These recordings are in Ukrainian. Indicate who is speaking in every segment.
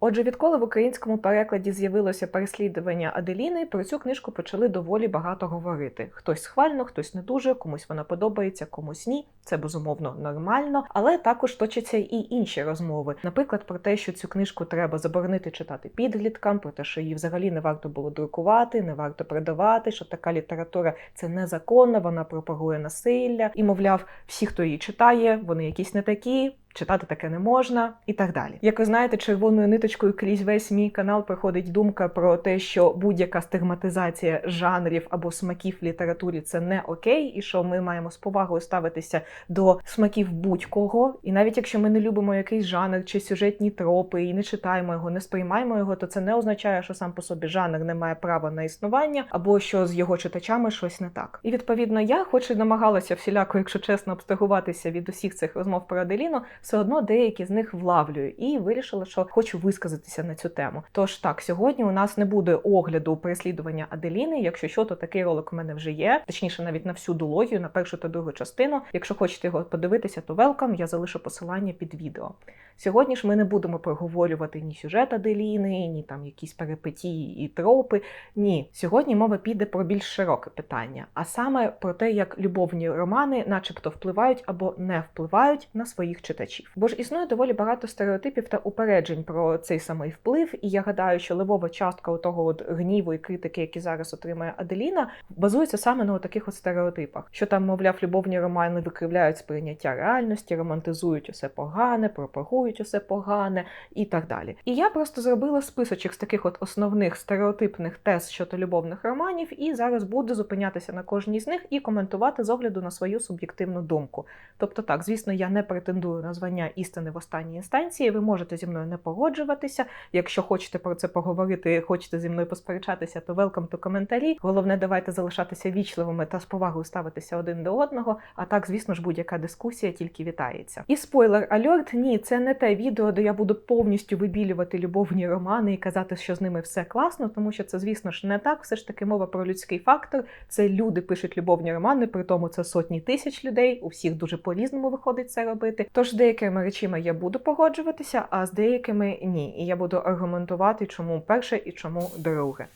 Speaker 1: Отже, відколи в українському перекладі з'явилося переслідування Аделіни, про цю книжку почали доволі багато говорити. Хтось схвально, хтось не дуже, комусь вона подобається, комусь ні. Це безумовно нормально, але також точаться і інші розмови. Наприклад, про те, що цю книжку треба заборонити читати підліткам, про те, що її взагалі не варто було друкувати, не варто продавати, що така література це незаконно, вона пропагує насилля, і мовляв, всі, хто її читає, вони якісь не такі читати таке не можна і так далі. Як ви знаєте, червоною ниточкою крізь весь мій канал проходить думка про те, що будь-яка стигматизація жанрів або смаків в літературі це не окей, і що ми маємо з повагою ставитися до смаків будь-кого. І навіть якщо ми не любимо якийсь жанр чи сюжетні тропи, і не читаємо його, не сприймаємо його, то це не означає, що сам по собі жанр не має права на існування, або що з його читачами щось не так. І відповідно я, хоч і намагалася всіляко, якщо чесно, абстрагуватися від усіх цих розмов про Аделіну, все одно деякі з них влавлюю і вирішила, що хочу висказатися на цю тему. Тож так, сьогодні у нас не буде огляду переслідування Аделіни. Якщо що, то такий ролик у мене вже є, точніше, навіть на всю дулогію, на першу та другу частину. Якщо хочете його подивитися, то велкам, я залишу посилання під відео. Сьогодні ж ми не будемо проговорювати ні сюжет Аделіни, ні там якісь перипетії і тропи. Ні, сьогодні мова піде про більш широке питання, а саме про те, як любовні романи, начебто, впливають або не впливають на своїх читачів. Бо ж існує доволі багато стереотипів та упереджень про цей самий вплив, і я гадаю, що левова частка у того от гніву і критики, які зараз отримує Аделіна, базується саме на таких от стереотипах, що там, мовляв, любовні романи викривляють сприйняття реальності, романтизують усе погане, пропагують усе погане і так далі. І я просто зробила списочок з таких от основних стереотипних тез щодо любовних романів, і зараз буду зупинятися на кожній з них і коментувати з огляду на свою суб'єктивну думку. Тобто, так, звісно, я не претендую на звання істини в останній інстанції. Ви можете зі мною не погоджуватися. Якщо хочете про це поговорити, хочете зі мною посперечатися, то велкам то коментарі. Головне, давайте залишатися вічливими та з повагою ставитися один до одного. А так, звісно ж, будь-яка дискусія тільки вітається. І спойлер альорт, ні, це не те відео, де я буду повністю вибілювати любовні романи і казати, що з ними все класно, тому що це, звісно ж, не так. Все ж таки мова про людський фактор. Це люди пишуть любовні романи, при тому це сотні тисяч людей. У всіх дуже по-різному виходить це робити. Тож з деякими речами я буду погоджуватися, а з деякими ні. І я буду аргументувати, чому перше і чому друге.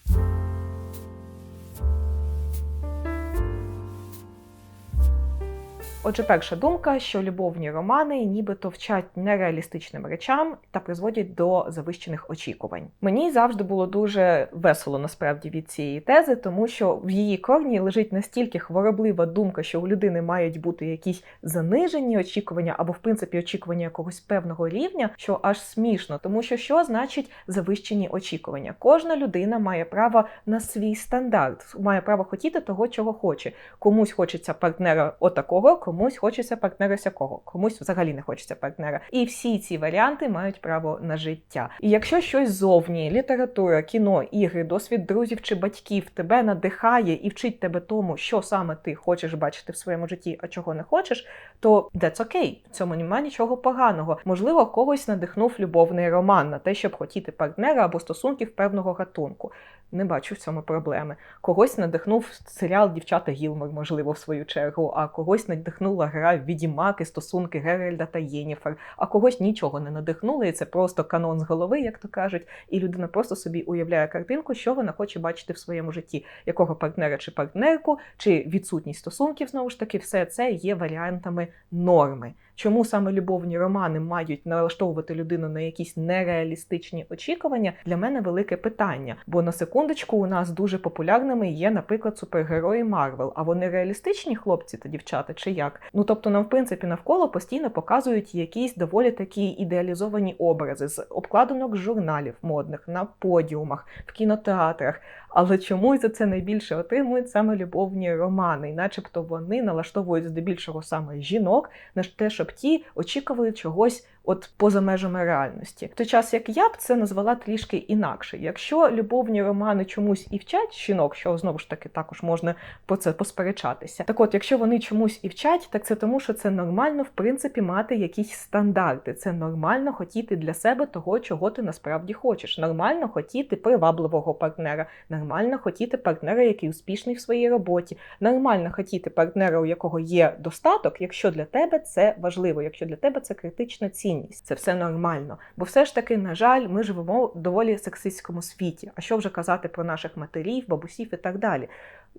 Speaker 1: Отже, перша думка, що любовні романи нібито вчать нереалістичним речам та призводять до завищених очікувань. Мені завжди було дуже весело насправді від цієї тези, тому що в її корні лежить настільки хвороблива думка, що у людини мають бути якісь занижені очікування або в принципі очікування якогось певного рівня, що аж смішно, тому що що значить завищені очікування? Кожна людина має право на свій стандарт, має право хотіти того, чого хоче. Комусь хочеться партнера отакого комусь хочеться партнера сякого, комусь взагалі не хочеться партнера. І всі ці варіанти мають право на життя. І якщо щось зовні, література, кіно, ігри, досвід друзів чи батьків тебе надихає і вчить тебе тому, що саме ти хочеш бачити в своєму житті, а чого не хочеш, то that's okay. В цьому немає нічого поганого. Можливо, когось надихнув любовний роман на те, щоб хотіти партнера або стосунків певного гатунку. Не бачу в цьому проблеми. Когось надихнув серіал Дівчата Гілмор, можливо, в свою чергу, а когось надихнула гра Відімаки, стосунки Геральда та Єніфер, а когось нічого не надихнуло, і це просто канон з голови, як то кажуть. І людина просто собі уявляє картинку, що вона хоче бачити в своєму житті, якого партнера чи партнерку, чи відсутність стосунків, знову ж таки, все це є варіантами норми. Чому саме любовні романи мають налаштовувати людину на якісь нереалістичні очікування? Для мене велике питання. Бо на секундочку у нас дуже популярними є, наприклад, супергерої Марвел. А вони реалістичні хлопці та дівчата, чи як? Ну тобто, нам в принципі навколо постійно показують якісь доволі такі ідеалізовані образи з обкладинок журналів модних на подіумах, в кінотеатрах. Але чомусь за це найбільше отримують саме любовні романи, і начебто вони налаштовують здебільшого саме жінок на те, щоб ті очікували чогось от поза межами реальності. В той час як я б це назвала трішки інакше. Якщо любовні романи чомусь і вчать жінок, що знову ж таки також можна про це посперечатися. Так от, якщо вони чомусь і вчать, так це тому, що це нормально в принципі мати якісь стандарти. Це нормально хотіти для себе того, чого ти насправді хочеш. Нормально хотіти привабливого партнера, нормально хотіти партнера, який успішний в своїй роботі. Нормально хотіти партнера, у якого є достаток, якщо для тебе це важливо, якщо для тебе це критична ціль. Цінність, це все нормально. Бо все ж таки, на жаль, ми живемо в доволі сексистському світі. А що вже казати про наших матерів, бабусів і так далі.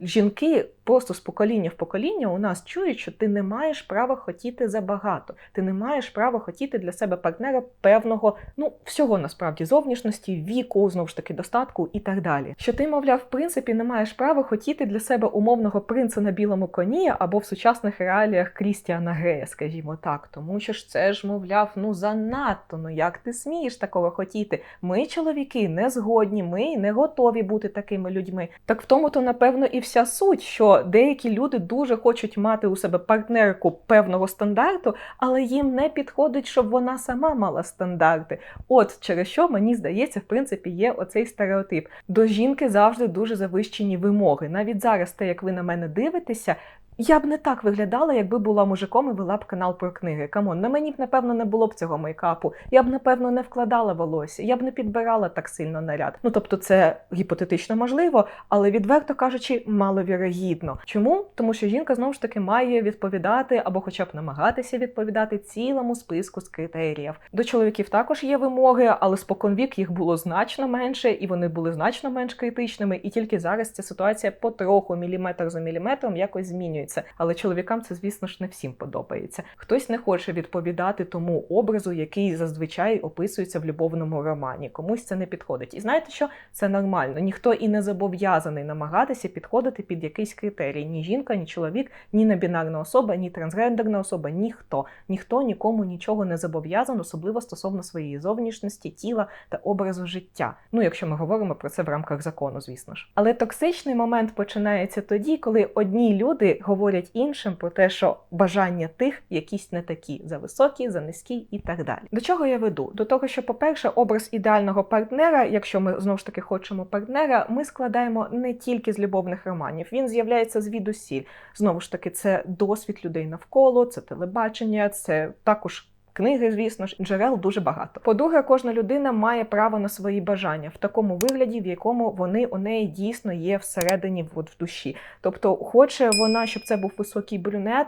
Speaker 1: Жінки просто з покоління в покоління у нас чують, що ти не маєш права хотіти забагато. Ти не маєш права хотіти для себе партнера певного, ну всього насправді зовнішності, віку, знову ж таки, достатку і так далі. Що ти, мовляв, в принципі, не маєш права хотіти для себе умовного принца на білому коні або в сучасних реаліях Крістіана Грея, скажімо так, тому що ж це ж, мовляв, ну занадто. Ну як ти смієш такого хотіти? Ми, чоловіки, не згодні, ми не готові бути такими людьми. Так в тому то напевно і вся суть, що деякі люди дуже хочуть мати у себе партнерку певного стандарту, але їм не підходить, щоб вона сама мала стандарти. От через що мені здається, в принципі, є оцей стереотип. До жінки завжди дуже завищені вимоги. Навіть зараз, те, як ви на мене дивитеся. Я б не так виглядала, якби була мужиком і вела б канал про книги. Камон, на мені б напевно не було б цього мейкапу. Я б напевно не вкладала волосся, я б не підбирала так сильно наряд. Ну тобто, це гіпотетично можливо, але відверто кажучи, маловірогідно. Чому? Тому що жінка знову ж таки має відповідати або, хоча б намагатися відповідати цілому списку з критеріїв. До чоловіків також є вимоги, але споконвік їх було значно менше, і вони були значно менш критичними. І тільки зараз ця ситуація потроху міліметр за міліметром якось змінюється. Але чоловікам це, звісно ж, не всім подобається. Хтось не хоче відповідати тому образу, який зазвичай описується в любовному романі. Комусь це не підходить. І знаєте що? Це нормально. Ніхто і не зобов'язаний намагатися підходити під якийсь критерій. Ні жінка, ні чоловік, ні небінарна особа, ні трансгендерна особа, ніхто. Ніхто нікому нічого не зобов'язан, особливо стосовно своєї зовнішності, тіла та образу життя. Ну, якщо ми говоримо про це в рамках закону, звісно ж. Але токсичний момент починається тоді, коли одні люди говорять іншим про те, що бажання тих якісь не такі за високі, за низькі і так далі. До чого я веду? До того, що, по-перше, образ ідеального партнера, якщо ми знову ж таки хочемо партнера, ми складаємо не тільки з любовних романів. Він з'являється звідусіль. Знову ж таки, це досвід людей навколо, це телебачення, це також. Книги, звісно ж, джерел дуже багато. По-друге, кожна людина має право на свої бажання в такому вигляді, в якому вони у неї дійсно є всередині от, в душі. Тобто, хоче вона, щоб це був високий брюнет.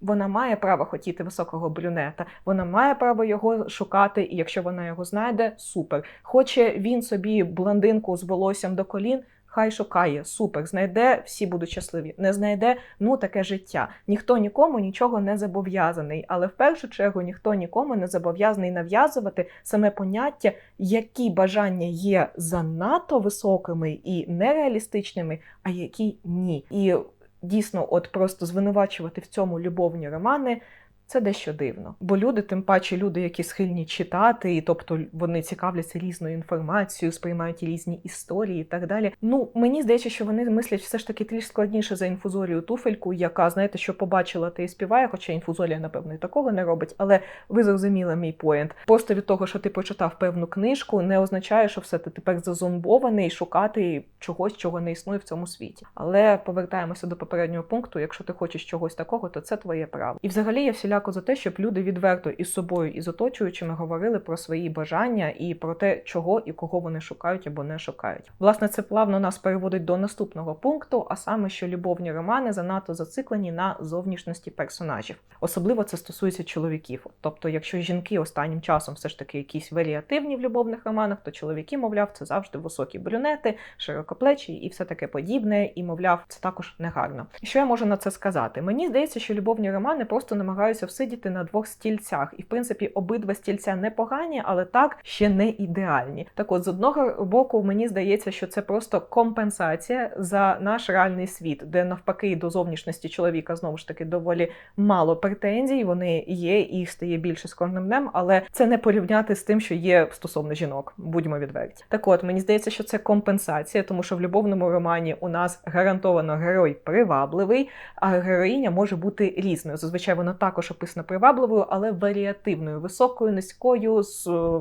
Speaker 1: Вона має право хотіти високого брюнета, вона має право його шукати, і якщо вона його знайде, супер. Хоче він собі блондинку з волоссям до колін. Хай шукає, супер, знайде, всі будуть щасливі. Не знайде, ну таке життя. Ніхто нікому нічого не зобов'язаний, але в першу чергу ніхто нікому не зобов'язаний нав'язувати саме поняття, які бажання є занадто високими і нереалістичними, а які ні. І дійсно, от просто звинувачувати в цьому любовні романи. Це дещо дивно, бо люди, тим паче, люди, які схильні читати, і тобто вони цікавляться різною інформацією, сприймають різні історії і так далі. Ну мені здається, що вони мислять все ж таки трішки складніше за інфузорію туфельку, яка знаєте, що побачила, ти і співає, хоча інфузорія, напевно, і такого не робить. Але ви зрозуміли мій поєнт. Просто від того, що ти прочитав певну книжку, не означає, що все ти тепер зазомбований шукати чогось, чого не існує в цьому світі. Але повертаємося до попереднього пункту. Якщо ти хочеш чогось такого, то це твоє право. І взагалі я всіля всіляко за те, щоб люди відверто із собою і з оточуючими говорили про свої бажання і про те, чого і кого вони шукають або не шукають. Власне, це плавно нас переводить до наступного пункту, а саме, що любовні романи занадто зациклені на зовнішності персонажів. Особливо це стосується чоловіків. Тобто, якщо жінки останнім часом все ж таки якісь варіативні в любовних романах, то чоловіки, мовляв, це завжди високі брюнети, широкоплечі і все таке подібне. І, мовляв, це також негарно. Що я можу на це сказати? Мені здається, що любовні романи просто намагаються всидіти на двох стільцях. І, в принципі, обидва стільця непогані, але так ще не ідеальні. Так от, з одного боку, мені здається, що це просто компенсація за наш реальний світ, де навпаки до зовнішності чоловіка знову ж таки доволі мало претензій. Вони є, їх стає більше з кожним днем, але це не порівняти з тим, що є стосовно жінок. Будьмо відверті. Так от мені здається, що це компенсація, тому що в любовному романі у нас гарантовано герой привабливий, а героїня може бути різною. Зазвичай вона також описана привабливою, але варіативною, високою, низькою, з е,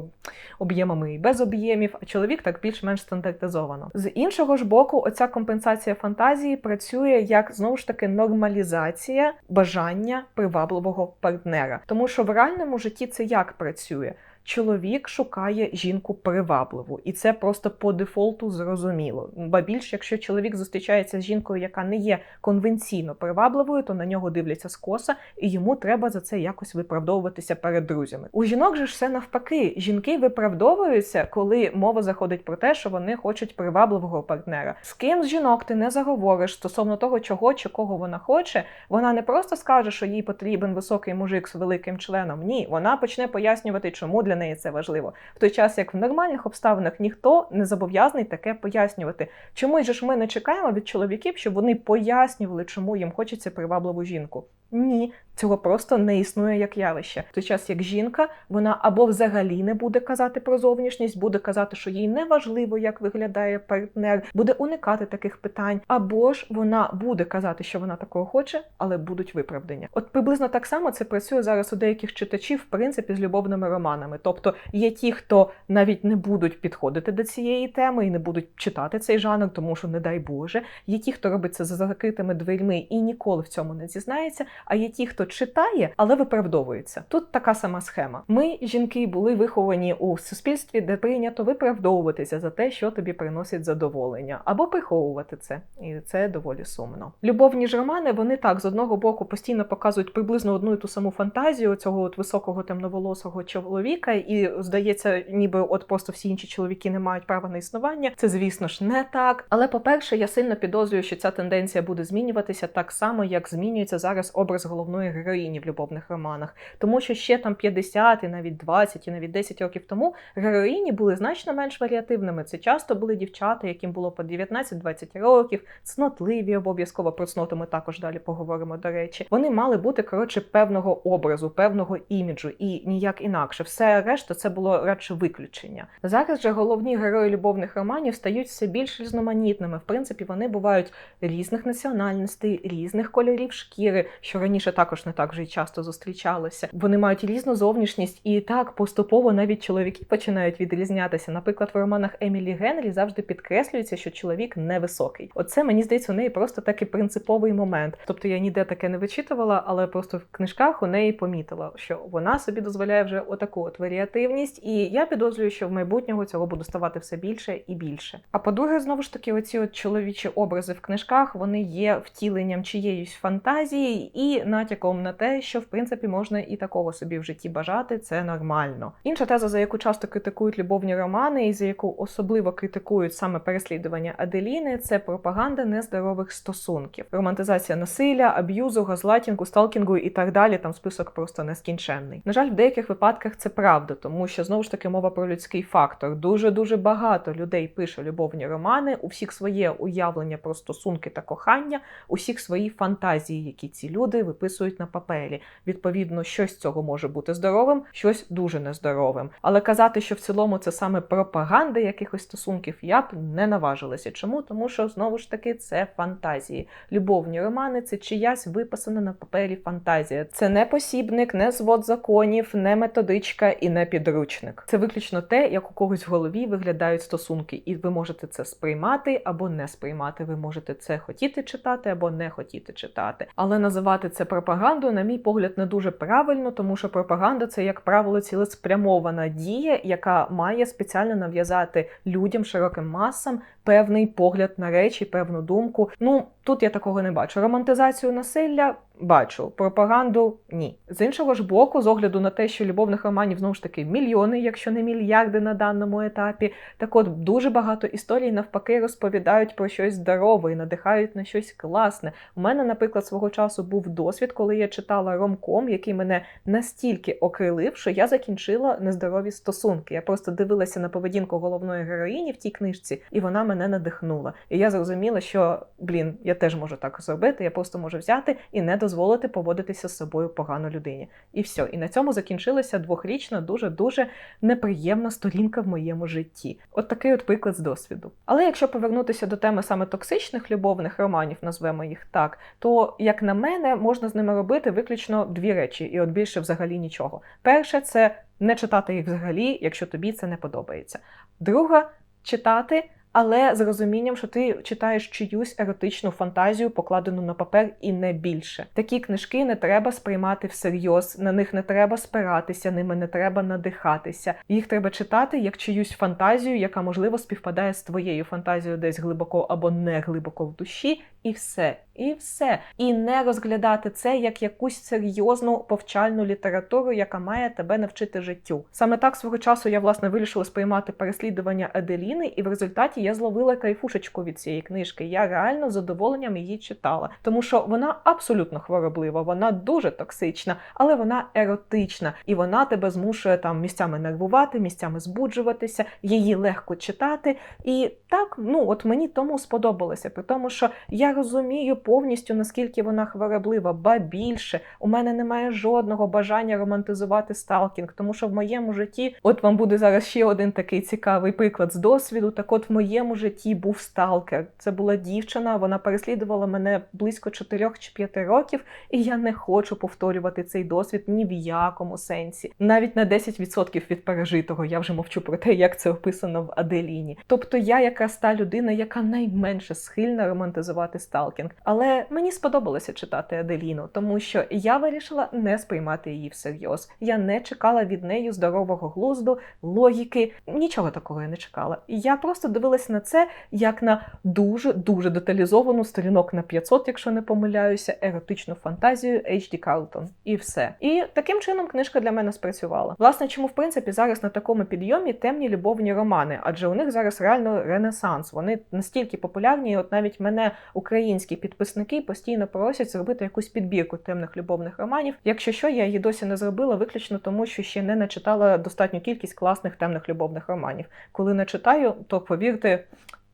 Speaker 1: об'ємами і без об'ємів. А чоловік так більш-менш стандартизовано. З іншого ж боку, оця компенсація фантазії працює як знову ж таки нормалізація бажання привабливого партнера, тому що в реальному житті це як працює. Чоловік шукає жінку привабливу, і це просто по дефолту зрозуміло. Ба більше, якщо чоловік зустрічається з жінкою, яка не є конвенційно привабливою, то на нього дивляться скоса, і йому треба за це якось виправдовуватися перед друзями. У жінок же ж все навпаки. Жінки виправдовуються, коли мова заходить про те, що вони хочуть привабливого партнера. З ким з жінок ти не заговориш стосовно того, чого чи кого вона хоче. Вона не просто скаже, що їй потрібен високий мужик з великим членом. Ні, вона почне пояснювати, чому для неї це важливо. В той час, як в нормальних обставинах ніхто не зобов'язаний таке пояснювати. Чому ж ми не чекаємо від чоловіків, щоб вони пояснювали, чому їм хочеться привабливу жінку? Ні, цього просто не існує як явище. Той час, як жінка, вона або взагалі не буде казати про зовнішність, буде казати, що їй не важливо, як виглядає партнер, буде уникати таких питань, або ж вона буде казати, що вона такого хоче, але будуть виправдання. От приблизно так само це працює зараз у деяких читачів, в принципі, з любовними романами. Тобто є ті, хто навіть не будуть підходити до цієї теми і не будуть читати цей жанр, тому що, не дай Боже, є ті, хто робить це за закритими дверьми і ніколи в цьому не зізнається. А є ті, хто читає, але виправдовується. Тут така сама схема. Ми, жінки, були виховані у суспільстві, де прийнято виправдовуватися за те, що тобі приносить задоволення, або приховувати це, і це доволі сумно. Любовні ж романи вони так з одного боку постійно показують приблизно одну і ту саму фантазію цього от високого темноволосого чоловіка, і здається, ніби от просто всі інші чоловіки не мають права на існування. Це, звісно ж, не так. Але по-перше, я сильно підозрюю, що ця тенденція буде змінюватися так само, як змінюється зараз образ головної героїні в любовних романах, тому що ще там 50 і навіть 20 і навіть 10 років тому героїні були значно менш варіативними. Це часто були дівчата, яким було по 19-20 років, цнотливі обов'язково про цноту ми також далі поговоримо. До речі, вони мали бути коротше певного образу, певного іміджу і ніяк інакше. Все решта це було радше виключення. Зараз же головні герої любовних романів стають все більш різноманітними. В принципі, вони бувають різних національностей, різних кольорів шкіри, що раніше також не так вже й часто зустрічалося. Вони мають різну зовнішність, і так поступово навіть чоловіки починають відрізнятися. Наприклад, в романах Емілі Генрі завжди підкреслюється, що чоловік невисокий. Оце мені здається у неї просто такий принциповий момент. Тобто я ніде таке не вичитувала, але просто в книжках у неї помітила, що вона собі дозволяє вже отаку от варіативність, і я підозрюю, що в майбутнього цього буде ставати все більше і більше. А по-друге, знову ж таки, оці от чоловічі образи в книжках вони є втіленням чиєїсь фантазії і натяком на те, що в принципі можна і такого собі в житті бажати, це нормально. Інша теза, за яку часто критикують любовні романи, і за яку особливо критикують саме переслідування Аделіни, це пропаганда нездорових стосунків, романтизація насилля, аб'юзу, газлайтінгу, сталкінгу і так далі. Там список просто нескінченний. На жаль, в деяких випадках це правда, тому що знову ж таки мова про людський фактор. Дуже дуже багато людей пише любовні романи, у всіх своє уявлення про стосунки та кохання, у всіх свої фантазії, які ці люди виписують на папері. Відповідно, щось з цього може бути здоровим, щось дуже нездоровим. Але казати, що в цілому це саме пропаганда якихось стосунків, я б не наважилася. Чому? Тому що знову ж таки це фантазії. Любовні романи це чиясь виписана на папері фантазія. Це не посібник, не звод законів, не методичка і не підручник. Це виключно те, як у когось в голові виглядають стосунки, і ви можете це сприймати або не сприймати. Ви можете це хотіти читати або не хотіти читати. Але називати це пропагандою, на мій погляд, не дуже правильно, тому що пропаганда це, як правило, цілеспрямована дія, яка має спеціально нав'язати людям, широким масам певний погляд на речі, певну думку. Ну тут я такого не бачу. Романтизацію насилля бачу, пропаганду ні. З іншого ж боку, з огляду на те, що любовних романів знову ж таки мільйони, якщо не мільярди на даному етапі. Так от дуже багато історій навпаки розповідають про щось здорове і надихають на щось класне. У мене, наприклад, свого часу був досвід, коли я читала ромком, який мене настільки окрилив, що я закінчила нездорові стосунки. Я просто дивилася на поведінку головної героїні в тій книжці, і вона мене надихнула. І я зрозуміла, що блін, я теж можу так зробити. Я просто можу взяти і не дозволити поводитися з собою погано людині. І все. І на цьому закінчилася двохрічна, дуже дуже неприємна сторінка в моєму житті. От такий от приклад з досвіду. Але якщо повернутися до теми саме токсичних любовних романів, назвемо їх так, то як на мене, можна з ними робити виключно дві речі, і от більше взагалі нічого. Перше, це не читати їх взагалі, якщо тобі це не подобається. Друга читати. Але з розумінням, що ти читаєш чиюсь еротичну фантазію, покладену на папер, і не більше. Такі книжки не треба сприймати всерйоз, на них не треба спиратися, ними не треба надихатися. Їх треба читати як чиюсь фантазію, яка можливо співпадає з твоєю фантазією десь глибоко або не глибоко в душі, і все. І все. І не розглядати це як якусь серйозну повчальну літературу, яка має тебе навчити життю. Саме так свого часу я власне вирішила сприймати переслідування Аделіни, і в результаті я зловила кайфушечку від цієї книжки. Я реально з задоволенням її читала, тому що вона абсолютно хвороблива, вона дуже токсична, але вона еротична, і вона тебе змушує там місцями нервувати, місцями збуджуватися, її легко читати. І так, ну от мені тому сподобалося, при тому, що я розумію повністю наскільки вона хвороблива, ба більше у мене немає жодного бажання романтизувати сталкінг, тому що в моєму житті, от вам буде зараз ще один такий цікавий приклад з досвіду. Так, от в моєму житті був сталкер. Це була дівчина, вона переслідувала мене близько 4 чи 5 років, і я не хочу повторювати цей досвід ні в якому сенсі. Навіть на 10% від пережитого я вже мовчу про те, як це описано в Аделіні. Тобто я якраз та людина, яка найменше схильна романтизувати сталкінг. Але мені сподобалося читати Аделіну, тому що я вирішила не сприймати її всерйоз. Я не чекала від неї здорового глузду, логіки, нічого такого я не чекала. Я просто дивилася на це як на дуже дуже деталізовану сторінок на 500, якщо не помиляюся, еротичну фантазію H.D. Карлтон. І все. І таким чином книжка для мене спрацювала. Власне, чому в принципі зараз на такому підйомі темні любовні романи, адже у них зараз реально ренесанс. Вони настільки популярні, і от навіть мене українські підписники постійно просять зробити якусь підбірку темних любовних романів. Якщо що, я її досі не зробила, виключно тому, що ще не начитала достатню кількість класних темних любовних романів. Коли не читаю, то повірте.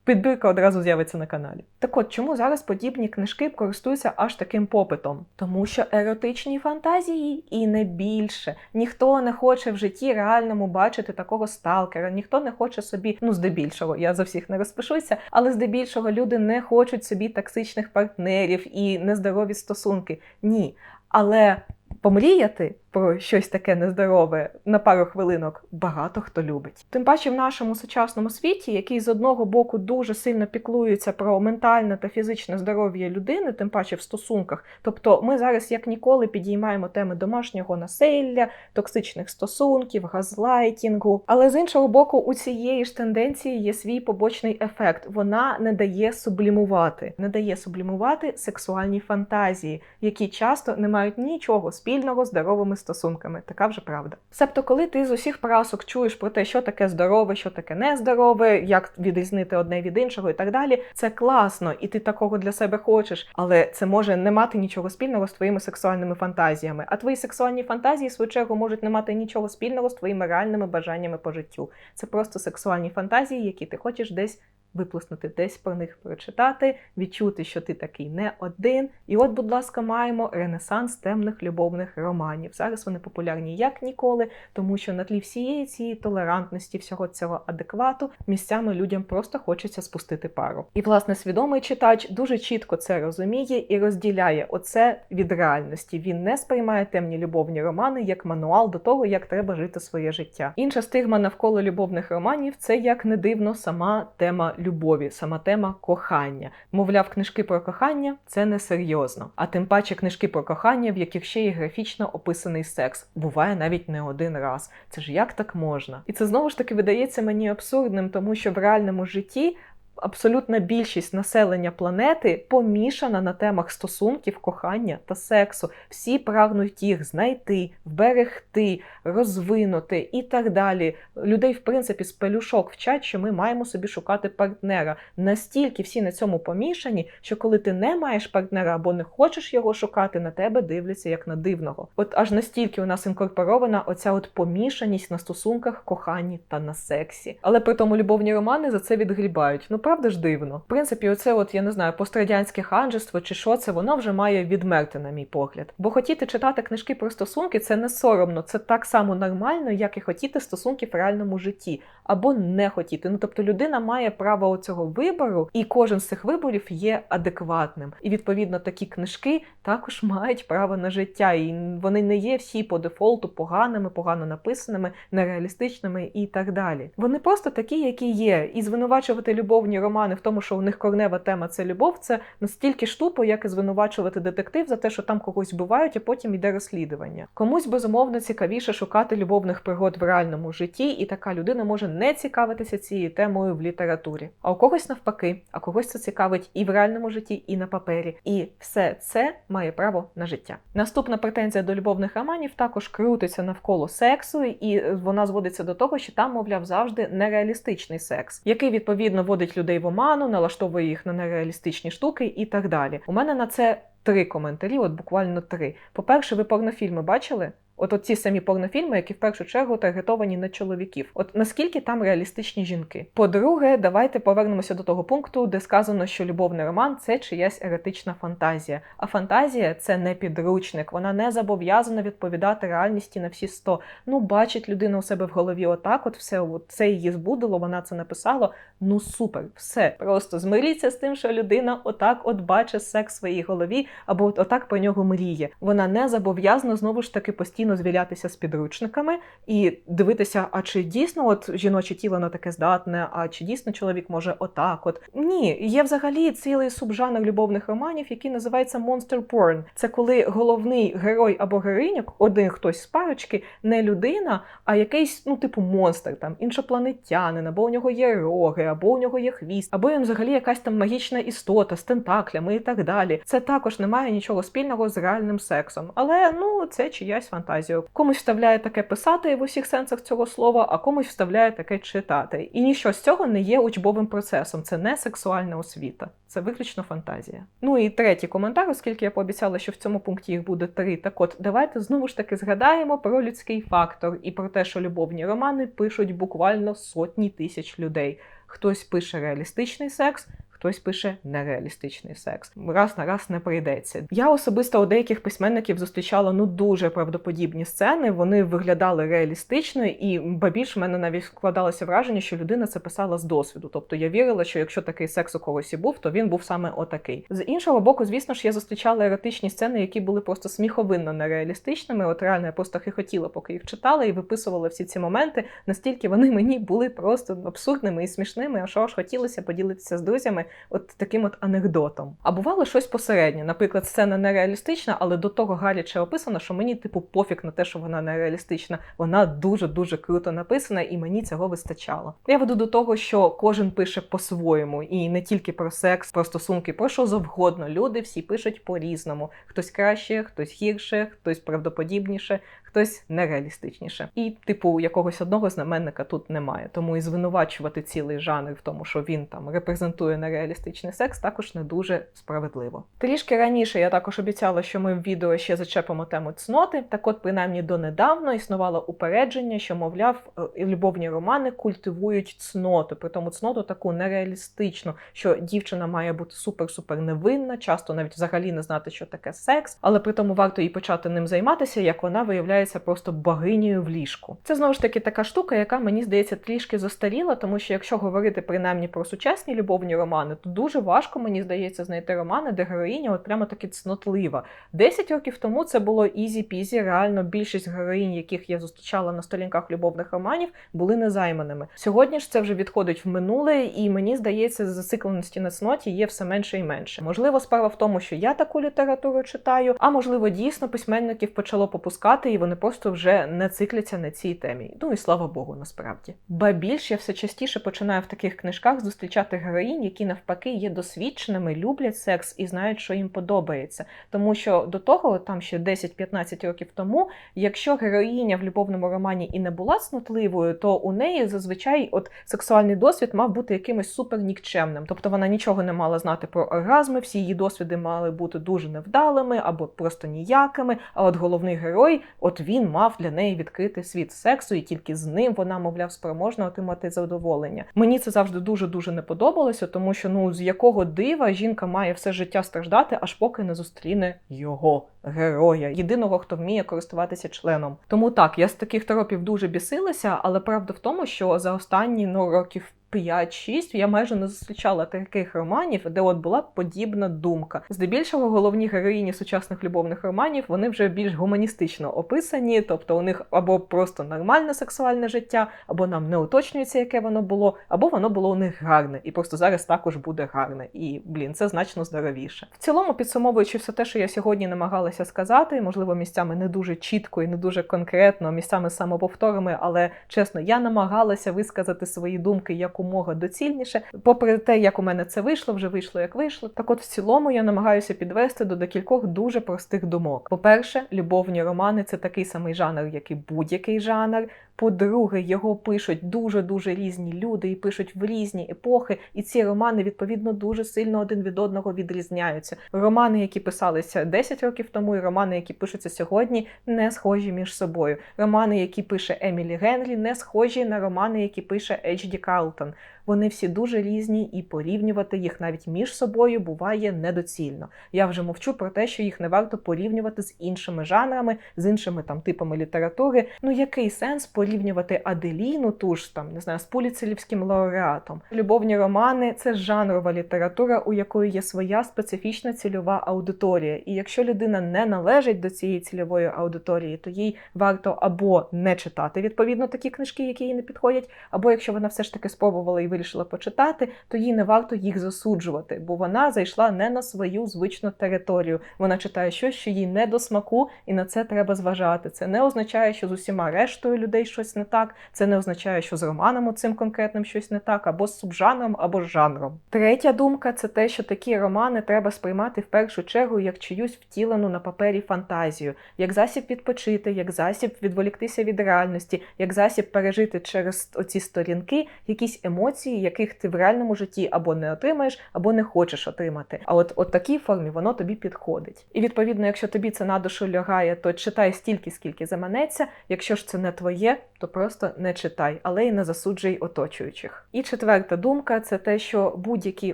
Speaker 1: Підбірка одразу з'явиться на каналі. Так от, чому зараз подібні книжки користуються аж таким попитом? Тому що еротичні фантазії і не більше. Ніхто не хоче в житті реальному бачити такого сталкера, ніхто не хоче собі, ну здебільшого, я за всіх не розпишуся, але здебільшого люди не хочуть собі токсичних партнерів і нездорові стосунки. Ні. Але помріяти про щось таке нездорове на пару хвилинок багато хто любить. Тим паче в нашому сучасному світі, який з одного боку дуже сильно піклується про ментальне та фізичне здоров'я людини, тим паче в стосунках. Тобто ми зараз як ніколи підіймаємо теми домашнього насилля, токсичних стосунків, газлайтінгу. Але з іншого боку, у цієї ж тенденції є свій побочний ефект. Вона не дає сублімувати, не дає сублімувати сексуальні фантазії, які часто не мають нічого спільного здоровими стосунками. Така вже правда. Себто, коли ти з усіх прасок чуєш про те, що таке здорове, що таке нездорове, як відрізнити одне від іншого і так далі, це класно, і ти такого для себе хочеш, але це може не мати нічого спільного з твоїми сексуальними фантазіями. А твої сексуальні фантазії, в свою чергу, можуть не мати нічого спільного з твоїми реальними бажаннями по життю. Це просто сексуальні фантазії, які ти хочеш десь виплеснути, десь про них прочитати, відчути, що ти такий не один. І от, будь ласка, маємо ренесанс темних любовних романів. Зараз вони популярні як ніколи, тому що на тлі всієї цієї толерантності, всього цього адеквату, місцями людям просто хочеться спустити пару. І, власне, свідомий читач дуже чітко це розуміє і розділяє оце від реальності. Він не сприймає темні любовні романи як мануал до того, як треба жити своє життя. Інша стигма навколо любовних романів це як не дивно сама тема любові, сама тема кохання. Мовляв, книжки про кохання це не серйозно. А тим паче книжки про кохання, в яких ще є графічно описаний секс, буває навіть не один раз. Це ж як так можна? І це знову ж таки видається мені абсурдним, тому що в реальному житті. Абсолютна більшість населення планети помішана на темах стосунків, кохання та сексу. Всі прагнуть їх знайти, вберегти, розвинути і так далі. Людей, в принципі, з пелюшок вчать, що ми маємо собі шукати партнера. Настільки всі на цьому помішані, що коли ти не маєш партнера або не хочеш його шукати, на тебе дивляться як на дивного. От аж настільки у нас інкорпорована оця от помішаність на стосунках, коханні та на сексі. Але при тому любовні романи за це відгрібають. Ну правда ж дивно. В принципі, оце, от я не знаю, пострадянське ханжество чи що це, воно вже має відмерти, на мій погляд. Бо хотіти читати книжки про стосунки це не соромно, це так само нормально, як і хотіти стосунків в реальному житті, або не хотіти. Ну тобто людина має право цього вибору, і кожен з цих виборів є адекватним. І відповідно такі книжки також мають право на життя, і вони не є всі по дефолту поганими, погано написаними, нереалістичними і так далі. Вони просто такі, які є, і звинувачувати любовні романи в тому, що у них корнева тема це любов, це настільки ж тупо, як і звинувачувати детектив за те, що там когось вбивають, а потім йде розслідування. Комусь безумовно цікавіше шукати любовних пригод в реальному житті, і така людина може не цікавитися цією темою в літературі. А у когось навпаки, а когось це цікавить і в реальному житті, і на папері. І все це має право на життя. Наступна претензія до любовних романів також крутиться навколо сексу, і вона зводиться до того, що там, мовляв, завжди нереалістичний секс, який відповідно водить людей в оману, налаштовує їх на нереалістичні штуки і так далі. У мене на це три коментарі, от буквально три. По-перше, ви порнофільми бачили? От оці самі порнофільми, які в першу чергу таргетовані на чоловіків. От наскільки там реалістичні жінки? По-друге, давайте повернемося до того пункту, де сказано, що любовний роман це чиясь еретична фантазія. А фантазія це не підручник, вона не зобов'язана відповідати реальності на всі сто. Ну, бачить людина у себе в голові отак, от все от це її збудило, вона це написала. Ну супер, все. Просто змиріться з тим, що людина отак от бачить секс в своїй голові, або от отак про нього мріє. Вона не зобов'язана знову ж таки постійно звілятися з підручниками і дивитися, а чи дійсно от жіноче тіло на таке здатне, а чи дійсно чоловік може отак? От ні, є взагалі цілий субжанр любовних романів, який називається monster porn. Це коли головний герой або героїня, один хтось з парочки, не людина, а якийсь, ну, типу, монстр, там іншопланетянин, або у нього є роги, або у нього є хвіст, або він взагалі якась там магічна істота з тентаклями і так далі. Це також не має нічого спільного з реальним сексом, але ну це чиясь фантазія. Комусь вставляє таке писати в усіх сенсах цього слова, а комусь вставляє таке читати. І нічого з цього не є учбовим процесом. Це не сексуальна освіта, це виключно фантазія. Ну і третій коментар, оскільки я пообіцяла, що в цьому пункті їх буде три. Так от давайте знову ж таки згадаємо про людський фактор і про те, що любовні романи пишуть буквально сотні тисяч людей. Хтось пише реалістичний секс, хтось пише нереалістичний секс. Раз на раз не прийдеться. Я особисто у деяких письменників зустрічала ну дуже правдоподібні сцени. Вони виглядали реалістично, і ба більш в мене навіть складалося враження, що людина це писала з досвіду. Тобто я вірила, що якщо такий секс у когось і був, то він був саме отакий. З іншого боку, звісно ж, я зустрічала еротичні сцени, які були просто сміховинно нереалістичними. От реально я просто хихотіла, поки їх читала, і виписувала всі ці моменти, настільки вони мені були просто абсурдними і смішними, а що ж хотілося поділитися з друзями от таким от анекдотом. А бувало щось посереднє. Наприклад, сцена нереалістична, але до того гаряче описана, що мені, типу, пофіг на те, що вона нереалістична. Вона дуже-дуже круто написана, і мені цього вистачало. Я веду до того, що кожен пише по-своєму, і не тільки про секс, про стосунки, про що завгодно. Люди всі пишуть по-різному. Хтось краще, хтось гірше, хтось правдоподібніше. Хтось нереалістичніше, і типу якогось одного знаменника тут немає. Тому і звинувачувати цілий жанр в тому, що він там репрезентує нереалістичний секс, також не дуже справедливо. Трішки раніше я також обіцяла, що ми в відео ще зачепимо тему цноти. Так, от, принаймні, донедавно існувало упередження, що, мовляв, любовні романи культивують цноту, при тому цноту таку нереалістичну, що дівчина має бути супер-супер невинна, часто навіть взагалі не знати, що таке секс, але при тому варто їй почати ним займатися, як вона виявляє просто богинею в ліжку. Це знову ж таки така штука, яка мені здається трішки застаріла, тому що якщо говорити принаймні про сучасні любовні романи, то дуже важко мені здається знайти романи, де героїня от прямо таки цнотлива. Десять років тому це було ізі-пізі. Реально більшість героїнь, яких я зустрічала на сторінках любовних романів, були незайманими. Сьогодні ж це вже відходить в минуле, і мені здається, зацикленості на цноті є все менше і менше. Можливо, справа в тому, що я таку літературу читаю, а можливо, дійсно письменників почало попускати і вони просто вже не цикляться на цій темі. Ну і слава Богу, насправді. Ба більш я все частіше починаю в таких книжках зустрічати героїнь, які навпаки є досвідченими, люблять секс і знають, що їм подобається. Тому що до того, там ще 10-15 років тому, якщо героїня в любовному романі і не була цнотливою, то у неї зазвичай от сексуальний досвід мав бути якимось супер нікчемним. Тобто вона нічого не мала знати про оргазми, всі її досвіди мали бути дуже невдалими або просто ніякими. А от головний герой, от він мав для неї відкрити світ сексу, і тільки з ним вона, мовляв, спроможна отримати задоволення. Мені це завжди дуже дуже не подобалося, тому що ну з якого дива жінка має все життя страждати, аж поки не зустріне його. Героя, єдиного, хто вміє користуватися членом. Тому так, я з таких тропів дуже бісилася, але правда в тому, що за останні ну років. 5-6 я майже не зустрічала таких романів, де от була подібна думка. Здебільшого головні героїні сучасних любовних романів вони вже більш гуманістично описані, тобто у них або просто нормальне сексуальне життя, або нам не уточнюється, яке воно було, або воно було у них гарне, і просто зараз також буде гарне. І блін, це значно здоровіше. В цілому, підсумовуючи все те, що я сьогодні намагалася сказати, можливо, місцями не дуже чітко і не дуже конкретно, місцями самоповторами, але чесно, я намагалася висказати свої думки якомога доцільніше. Попри те, як у мене це вийшло, вже вийшло як вийшло. Так, от в цілому я намагаюся підвести до декількох дуже простих думок. По-перше, любовні романи це такий самий жанр, як і будь-який жанр. По-друге, його пишуть дуже дуже різні люди і пишуть в різні епохи, і ці романи відповідно дуже сильно один від одного відрізняються. Романи, які писалися 10 років тому, і романи, які пишуться сьогодні, не схожі між собою. Романи, які пише Емілі Генрі, не схожі на романи, які пише Ейч Ді Карлтон. Вони всі дуже різні, і порівнювати їх навіть між собою буває недоцільно. Я вже мовчу про те, що їх не варто порівнювати з іншими жанрами, з іншими там типами літератури. Ну який сенс порівнювати Аделіну, ту ж там не знаю, з Пуліцелівським лауреатом? Любовні романи це жанрова література, у якої є своя специфічна цільова аудиторія. І якщо людина не належить до цієї цільової аудиторії, то їй варто або не читати відповідно такі книжки, які їй не підходять, або якщо вона все ж таки спробувала і вирішила почитати, то їй не варто їх засуджувати, бо вона зайшла не на свою звичну територію. Вона читає щось, що їй не до смаку, і на це треба зважати. Це не означає, що з усіма рештою людей щось не так. Це не означає, що з романом цим конкретним щось не так, або з субжанром, або з жанром. Третя думка це те, що такі романи треба сприймати в першу чергу як чиюсь втілену на папері фантазію, як засіб відпочити, як засіб відволіктися від реальності, як засіб пережити через оці сторінки якісь емоції, яких ти в реальному житті або не отримаєш, або не хочеш отримати. А от от такій формі воно тобі підходить. І відповідно, якщо тобі це на душу лягає, то читай стільки, скільки заманеться. Якщо ж це не твоє, то просто не читай, але й не засуджуй оточуючих. І четверта думка це те, що будь-які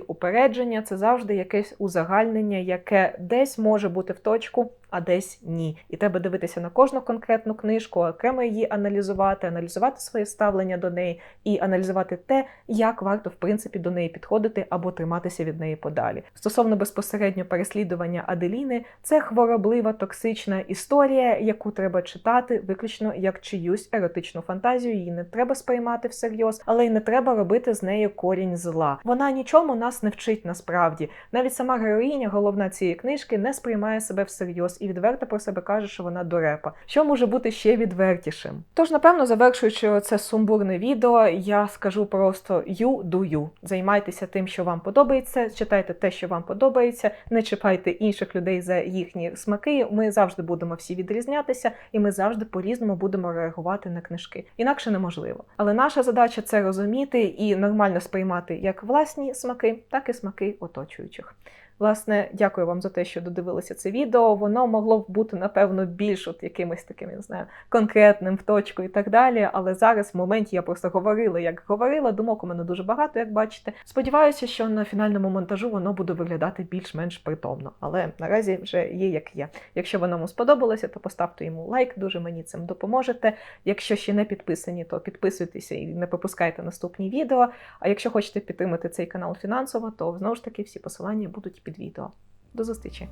Speaker 1: упередження це завжди якесь узагальнення, яке десь може бути в точку. А десь ні, і треба дивитися на кожну конкретну книжку, окремо її аналізувати, аналізувати своє ставлення до неї і аналізувати те, як варто в принципі до неї підходити або триматися від неї подалі. Стосовно безпосередньо переслідування Аделіни, це хвороблива токсична історія, яку треба читати виключно як чиюсь еротичну фантазію. Її не треба сприймати всерйоз, але й не треба робити з нею корінь зла. Вона нічому нас не вчить насправді. Навіть сама героїня, головна цієї книжки, не сприймає себе всерйоз і відверто про себе каже, що вона дурепа. Що може бути ще відвертішим? Тож, напевно, завершуючи це сумбурне відео, я скажу просто you do you. Займайтеся тим, що вам подобається, читайте те, що вам подобається, не чіпайте інших людей за їхні смаки. Ми завжди будемо всі відрізнятися, і ми завжди по-різному будемо реагувати на книжки. Інакше неможливо. Але наша задача це розуміти і нормально сприймати як власні смаки, так і смаки оточуючих. Власне, дякую вам за те, що додивилися це відео. Воно могло б бути, напевно, більш от якимось таким, я не знаю, конкретним в точку і так далі. Але зараз, в моменті, я просто говорила, як говорила. Думок у мене дуже багато, як бачите. Сподіваюся, що на фінальному монтажу воно буде виглядати більш-менш притомно. Але наразі вже є як є. Якщо воно вам сподобалося, то поставте йому лайк, дуже мені цим допоможете. Якщо ще не підписані, то підписуйтеся і не пропускайте наступні відео. А якщо хочете підтримати цей канал фінансово, то знову ж таки всі посилання будуть під відео. До зустрічі!